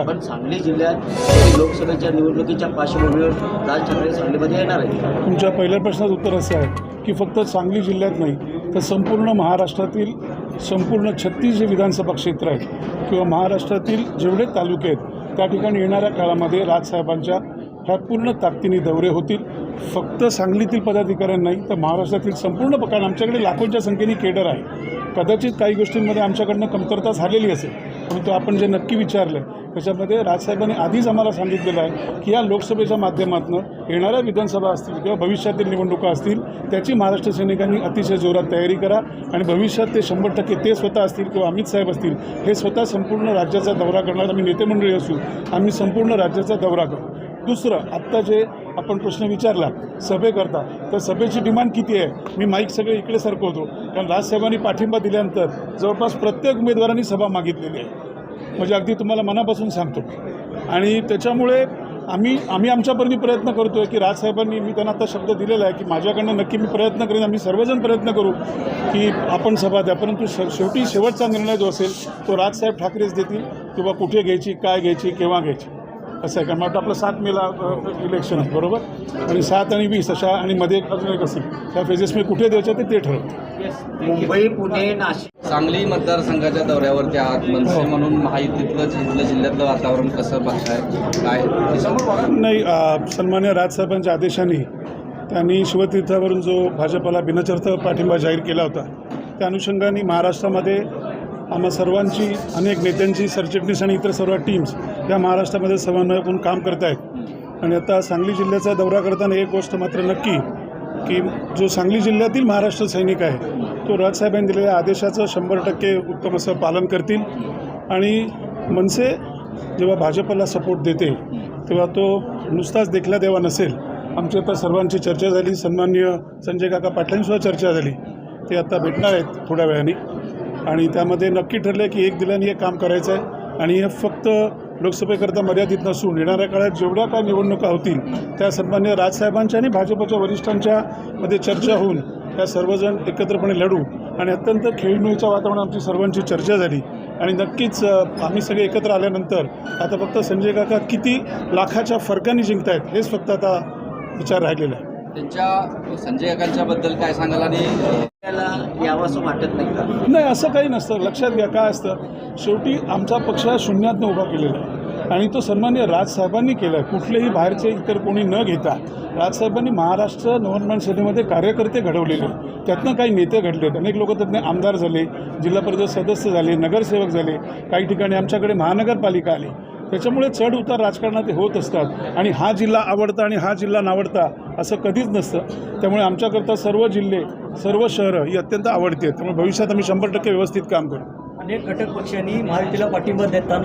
पण सांगली जिल्ह्यात लोकसभेच्या निवडणुकीच्या पार्श्वभूमीवर राज ठाकरे सांगलीमध्ये येणार आहेत. तुमच्या पहिल्या प्रश्नाचं उत्तर असं आहे की फक्त सांगली जिल्ह्यात नाही तर संपूर्ण महाराष्ट्रातील संपूर्ण छत्तीस जे विधानसभा क्षेत्र आहेत किंवा महाराष्ट्रातील जेवढे तालुके आहेत त्या ठिकाणी येणाऱ्या काळामध्ये राजसाहेबांच्या ह्या पूर्ण ताकदीने दौरे होतील. फक्त सांगलीतील पदाधिकाऱ्यांना नाही तर महाराष्ट्रातील संपूर्ण कारण आमच्याकडे लाखोंच्या संख्येने केडर आहे. कदाचित काही गोष्टींमध्ये आमच्याकडनं कमतरता झालेली असेल परंतु आपण जे नक्की विचारलं त्याच्यामध्ये राजसाहेबांनी आधीच आम्हाला सांगितलेलं आहे की या लोकसभेच्या माध्यमातून येणाऱ्या विधानसभा असतील किंवा भविष्यातील निवडणुका असतील त्याची महाराष्ट्र सैनिकांनी अतिशय जोरात तयारी करा आणि भविष्यात ते शंभर टक्के ते स्वतः असतील किंवा अमित साहेब असतील हे स्वतः संपूर्ण राज्याचा दौरा करणार आम्ही नेते मंडळी असू आम्ही संपूर्ण राज्याचा दौरा करू. दुसरं आत्ता जे आपण प्रश्न विचारला सभेकरता तर सभेची डिमांड किती आहे? मी माईक सगळे इकडे सरकवतो कारण राजसाहेबांनी पाठिंबा दिल्यानंतर जवळपास प्रत्येक उमेदवारांनी सभा मागितलेली आहे. म्हणजे अगदी तुम्हाला मनापासून सांगतो. आणि त्याच्यामुळे आम्ही आम्ही आमच्यापर्यंत प्रयत्न करतो आहे की राजसाहेबांनी मी त्यांना आता शब्द दिलेला आहे की माझ्याकडनं नक्की मी प्रयत्न करेन. आम्ही सर्वजण प्रयत्न करू की आपण सभा द्या. परंतु श शेवटी शेवटचा निर्णय जो असेल तो राजसाहेब ठाकरेच देतील किंवा कुठे घ्यायची काय घ्यायची केव्हा घ्यायची. असं आहे कारण मला वाटतं आपलं सात मेला इलेक्शन आहे बरोबर? आणि सात आणि वीस अशा आणि मध्ये एक अजून एक असेल. त्या फेजेस मी कुठे द्यायचं ते ते ठरवतं मुंबई पुणे नाशिक. सांगली मतदारसंघाच्या दौऱ्यावरती आहात मनसे म्हणून महायुतीतलं जिल्ह्यातलं जिल्ह्यातलं वातावरण कसं बघताय? काय? नाही सन्मान्य राजसाहेबांच्या आदेशाने त्यांनी शिवतीर्थावरून जो भाजपला बिनचर्थ पाठिंबा जाहीर केला होता त्या अनुषंगाने महाराष्ट्रामध्ये आम्हा सर्वांची अनेक नेत्यांची सरचिटणीस आणि इतर सर्व टीम्स या महाराष्ट्रामध्ये समन्वय करून काम करत आहेत. आणि आता सांगली जिल्ह्याचा दौरा करताना एक गोष्ट मात्र नक्की की जो सांगली जिल्ह्यातील महाराष्ट्र सैनिक आहे तो राजसाहेबांनी दिलेल्या आदेशाचं शंभर टक्के उत्तम असं पालन करतील. आणि मनसे जेव्हा भाजपला सपोर्ट देते तेव्हा तो नुसताच देखला देवा नसेल. आमची आता सर्वांची चर्चा झाली सन्माननीय संजय काका पाटलांसुद्धा चर्चा झाली. ते आता भेटणार आहेत थोड्या वेळाने. आणि त्यामध्ये नक्की ठरलं की एक दिल्याने हे काम करायचं आहे आणि हे फक्त लोकसभेकरता मर्यादित नसून येणाऱ्या काळात जेवढ्या काय निवडणुका होतील त्या सन्मान्य राजसाहेबांच्या आणि भाजपच्या वरिष्ठांच्या मध्ये चर्चा होऊन त्या सर्वजण एकत्रपणे लढू. आणि अत्यंत खेळीमेळीच्या वातावरणात आमची सर्वांची चर्चा झाली. आणि नक्कीच आम्ही सगळे एकत्र आल्यानंतर आता फक्त संजय काका किती लाखाच्या फरकाने जिंकतायत हेच फक्त आता विचार राहिलेला आहे. त्यांच्या संजय काकांच्या बद्दल काय सांगाल आणि त्याला यावं असं वाटत नाही का? नाही असं काही नसतं. लक्षात घ्या काय असतं. शेवटी आमचा पक्ष हा शून्यातनं उभा केलेला आहे. आणि तो सन्मान्य राजसाहेबांनी केला आहे. कुठलेही बाहेरचे इतर कोणी न घेता. राजसाहेबांनी महाराष्ट्र नवनिर्माण सेनेमध्ये कार्यकर्ते घडवलेले. त्यातनं काही नेते घडलेत. अनेक लोक त्यातनं आमदार झाले जिल्हा परिषद सदस्य झाले नगरसेवक झाले. काही ठिकाणी आमच्याकडे महानगरपालिका आली. त्याच्यामुळे चढ उतार राजकारणात ते होत असतात. आणि हा जिल्हा आवडता आणि हा जिल्हा नावडता असं कधीच नसतं. त्यामुळे आमच्याकरता सर्व जिल्हे सर्व शहरं ही अत्यंत आवडती आहेत. त्यामुळे भविष्यात आम्ही शंभर टक्के व्यवस्थित काम करू. अनेक घटक पक्षांनी महायुतीला पाठिंबा देताना